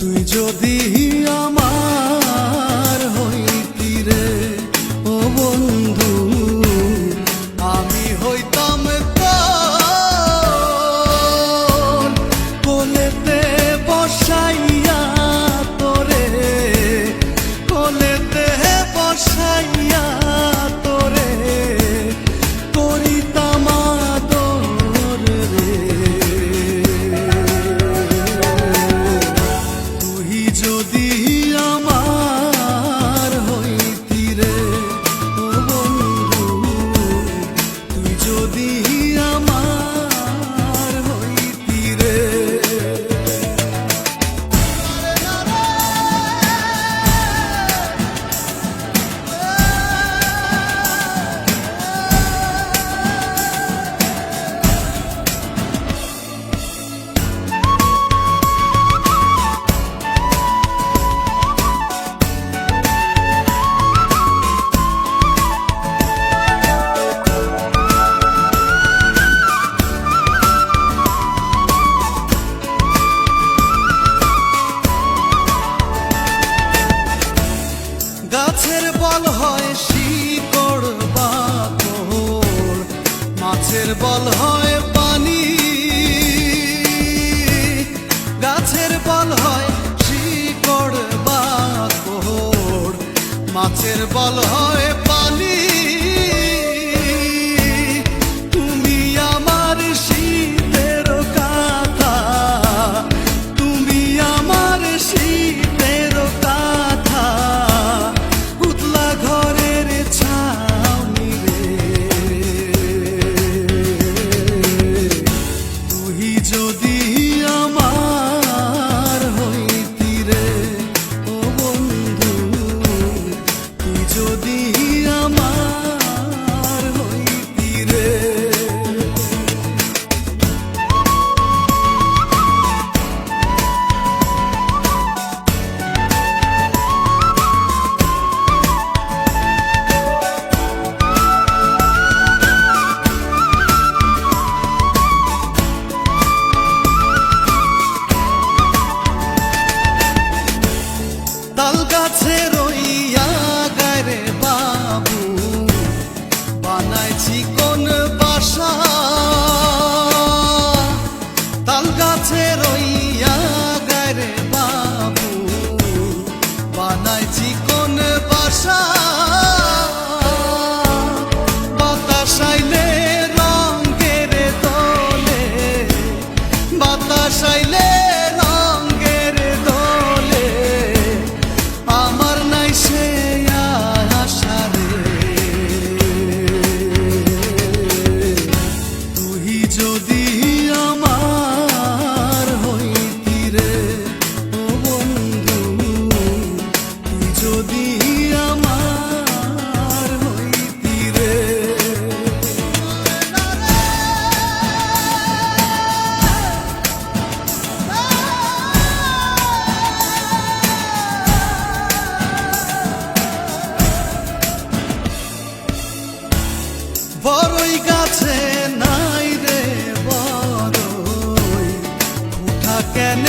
তুই যদি আমার হইতি রে ও বন্ধু আমি হইতাম কোলেতে বসাইয়া তোরে কোলেতে বসাইয়া গাছের বল হয় পানি। গাছের বল হয় শিকড় বা মাছের বল হয় পানি। বড়ই গাছে নাই রে বড় কেন